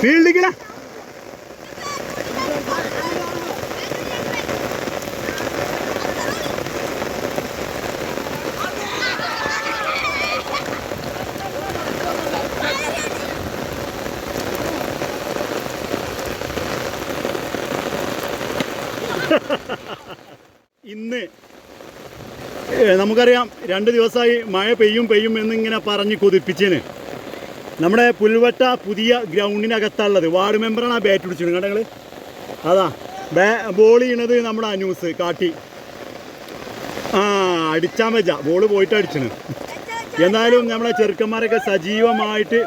ഫീൽഡിക്കണ ഇന്ന് നമുക്കറിയാം രണ്ട് ദിവസമായി മഴ പെയ്യും പെയ്യും എന്നിങ്ങനെ പറഞ്ഞ് കൊതിപ്പിച്ചേന്. നമ്മുടെ പുൽവട്ട പുതിയ ഗ്രൗണ്ടിനകത്താണുള്ളത് വാർഡ് മെമ്പറാണ് ആ ബാറ്റ് പിടിച്ചത് കേട്ടോ ഞങ്ങൾ അതാ ബാ ബോൾ ചെയ്യണത് നമ്മുടെ അനൂസ് കാട്ടി. ആ അടിച്ചാൻ വെച്ച ബോൾ പോയിട്ട് അടിച്ചിന്. എന്നാലും നമ്മളെ ചെറുക്കന്മാരൊക്കെ സജീവമായിട്ട്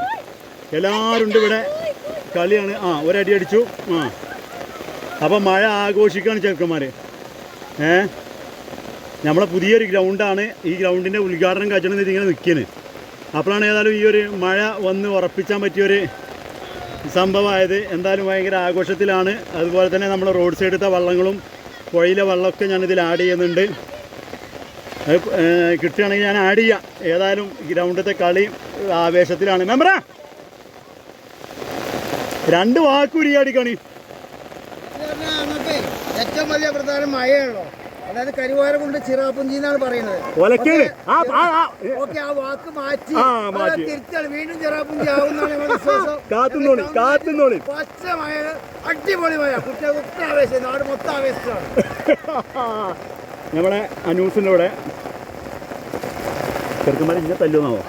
എല്ലാവരും ഉണ്ട് ഇവിടെ. കളിയാണ്. ആ ഒരടി അടിച്ചു. ആ. അപ്പം മഴ ആഘോഷിക്കുകയാണ് ചെറുക്കന്മാർ ഏ? നമ്മളെ പുതിയൊരു ഗ്രൗണ്ടാണ് ഈ ഗ്രൗണ്ടിന്റെ ഉദ്ഘാടനം കഴിച്ചണം ഇങ്ങനെ നിൽക്കുന്നത് അപ്പോഴാണ് ഏതായാലും ഈ ഒരു മഴ വന്ന് ഉറപ്പിച്ചാൻ പറ്റിയൊരു സംഭവമായത്. എന്തായാലും ഭയങ്കര ആഘോഷത്തിലാണ്. അതുപോലെ തന്നെ നമ്മൾ റോഡ് സൈഡത്തെ വള്ളങ്ങളും പുഴയിലെ വള്ളമൊക്കെ ഞാനിതിൽ ആഡ് ചെയ്യുന്നുണ്ട്. അത് കിട്ടുകയാണെങ്കിൽ ഞാൻ ആഡ് ചെയ്യാം. ഏതായാലും ഗ്രൗണ്ടിലത്തെ കളി ആവേശത്തിലാണ്. മെമ്പറാ രണ്ട് വാക്കുരിയാടി കണി ഏറ്റവും വലിയ പ്രധാനം മഴയാണല്ലോ അതായത് കരിവാരം കൊണ്ട് ചിറാപ്പുഞ്ചി എന്നാണ് പറയുന്നത്. ഓക്കെ. ആ വാക്ക് മാറ്റി. ആ, മാറ്റി. അത് തിരിച്ചാണ് വീണ്ടും ചിറാപ്പുഞ്ചി ആവുന്നതാണ് ഞങ്ങളുടെ വിശ്വാസം. കാത്തുന്നോളി കാത്തുന്നോളി പച്ച മഴ അടിപൊളി മഴ കുട്ടികൾ മൊത്തം ആവേശം നാട് മൊത്തം ആവേശമാണ് നമ്മളെ അനൂസിന്റെ ഇവിടെ ചെറുക്കന്മാരെ ഇങ്ങനെ തല്ലുന്നാവോ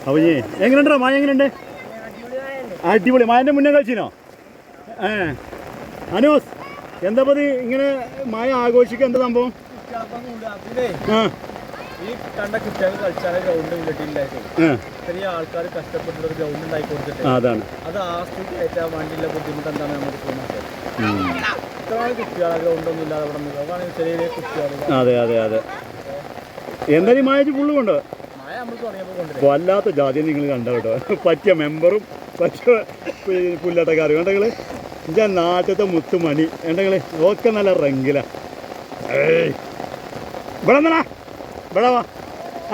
അപ്പോൾ ഇനി എങ്ങനെയുണ്ടോ? മായ എങ്ങനെയുണ്ട്? അടിപൊളി. മായന്റെ മുന്നേ കളിച്ചിനോ? ഏ. അനൂസ്. എന്താ പതി ഇങ്ങനെ മായ ആഘോഷിക്കുക എന്താ സംഭവം ഈ കണ്ട കുട്ടികൾ കളിച്ചാൽ ഗ്രൗണ്ട് ചെറിയ ആൾക്കാർ കഷ്ടപ്പെട്ട ഒരു ഗ്രൗണ്ട് ഉണ്ടാക്കി കൊടുത്തിട്ട് അതാണ്. അത് ആസ്തിക്ക് കയറ്റാൻ വേണ്ടിയുള്ള ബുദ്ധിമുട്ട് എന്താണ് നമുക്ക് തോന്നുന്നത്. ഇത്രയാണ് കുട്ടികൾ ഗ്രൗണ്ട് ഒന്നും ഇല്ലാതെ അവിടെ നിന്ന് അതാണ് ചെറിയ ചെറിയ കുട്ടികൾ അതെ അതെ അതെ. എന്തായാലും മായച്ച് ഫുള്ള് കൊണ്ടോ? വല്ലാത്ത ജാതി നിങ്ങൾ കണ്ടോ പറ്റിയ മെമ്പറും പറ്റിയ പുല്ലട്ടക്കാരും. കണ്ടെങ്കിൽ ഇതാ നാട്ടിലത്തെ മുത്തുമണി. എന്തെങ്കിലും ഒക്കെ നല്ല റെങ്കില. ഇവിടെ എന്നാ ഇവിടെ വാ.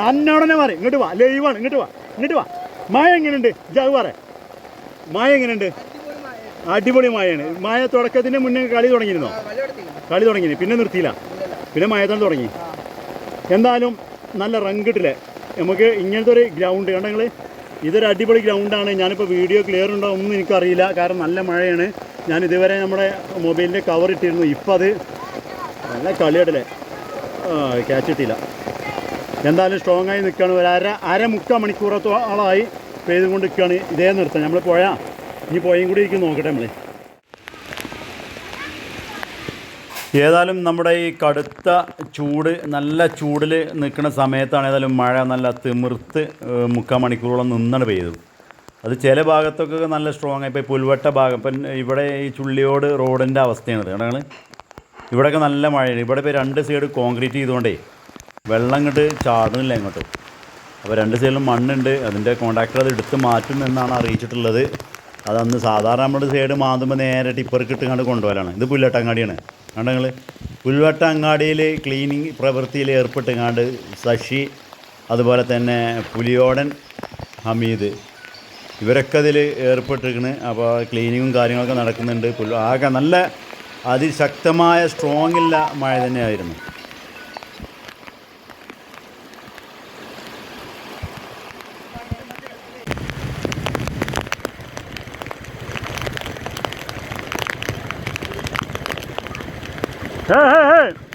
അന്നോടനെ പറയും ഇങ്ങോട്ട് വാ. ലൈവാണ്. ഇങ്ങോട്ട് വാ. ഇങ്ങോട്ട് വാ. മായ എങ്ങനെയുണ്ട് ജാഗ് പറ. മായ എങ്ങനെയുണ്ട് അടിപൊളി മായാണ് മായ തുടക്കത്തിന് മുന്നേ കളി തുടങ്ങിയിരുന്നോ? കളി തുടങ്ങി. പിന്നെ നിർത്തിയില്ല. പിന്നെ മയത്താണ് തുടങ്ങി. എന്തായാലും നല്ല റങ്കിട്ടില്ലേ നമുക്ക് ഇങ്ങനത്തെ ഒരു ഗ്രൗണ്ട് കണ്ടെങ്കിൽ ഇതൊരു അടിപൊളി ഗ്രൗണ്ടാണ്. ഞാനിപ്പോൾ വീഡിയോ ക്ലിയർ ഉണ്ടോ? ഒന്നും എനിക്കറിയില്ല. കാരണം നല്ല മഴയാണ്. ഞാൻ ഇതുവരെ നമ്മുടെ മൊബൈലിന്റെ കവർ ഇട്ടിരുന്നു. ഇപ്പം അത് നല്ല കളിയടല്ലേ ക്യാച്ച് കിട്ടിയില്ല എന്തായാലും സ്ട്രോങ് ആയി നിൽക്കുകയാണ്. ഒരു അര അര മുക്കാൽ മണിക്കൂറത്തോളമായി പെയ്തുകൊണ്ട് നിൽക്കുകയാണ് ഇതേ നിർത്താം. നമ്മൾ പോയാ? ഇനി പോയും കൂടി ഇരിക്കും. നോക്കട്ടെ നമ്മൾ ഏതായാലും നമ്മുടെ ഈ കടുത്ത ചൂട് നല്ല ചൂടിൽ നിൽക്കുന്ന സമയത്താണ് ഏതായാലും മഴ നല്ല തിമിർത്ത് മുക്കാൽ മണിക്കൂറോളം നിന്നാണ് പെയ്തു അത് ചില ഭാഗത്തൊക്കെ നല്ല സ്ട്രോങ് ഇപ്പോൾ പുൽവട്ട ഭാഗം ഇപ്പം ഇവിടെ ഈ ചുള്ളിയോട് റോഡിന്റെ അവസ്ഥയാണ് ഞങ്ങൾ ഇവിടെയൊക്കെ നല്ല മഴയാണ്. ഇവിടെ ഇപ്പോൾ രണ്ട് സൈഡ് കോൺക്രീറ്റ് ചെയ്തുകൊണ്ടേ വെള്ളം ഇങ്ങോട്ട് ചാടുന്നില്ല ഇങ്ങോട്ട്. അപ്പോൾ രണ്ട് സൈഡിലും മണ്ണുണ്ട്. അതിന്റെ കോൺട്രാക്ടർ അത് എടുത്ത് മാറ്റും എന്നാണ് അറിയിച്ചിട്ടുള്ളത്. അതന്ന് സാധാരണ നമ്മുടെ സൈഡ് മാന്തുമ്പോൾ നേരെ ടിപ്പർക്ക് ഇട്ടുകൊണ്ട് കൊണ്ടുപോകാനാണ് ഇത് പുല്ലട്ടങ്ങാടിയാണ് കണ്ട നിങ്ങൾ പുൽവട്ടങ്ങാടിയിൽ ക്ലീനിങ് പ്രവൃത്തിയിൽ ഏർപ്പെട്ടുങ്ങാണ്ട് ശശി അതുപോലെ തന്നെ പുലിയോടൻ ഹമീദ് ഇവരൊക്കെ അതിൽ ഏർപ്പെട്ടിരിക്കണ്. അപ്പോൾ ക്ലീനിങ്ങും കാര്യങ്ങളൊക്കെ നടക്കുന്നുണ്ട്. പുൽ ആകെ നല്ല അതിശക്തമായ സ്ട്രോങ് ഇല്ല മഴ തന്നെയായിരുന്നു. Hey, hey, hey!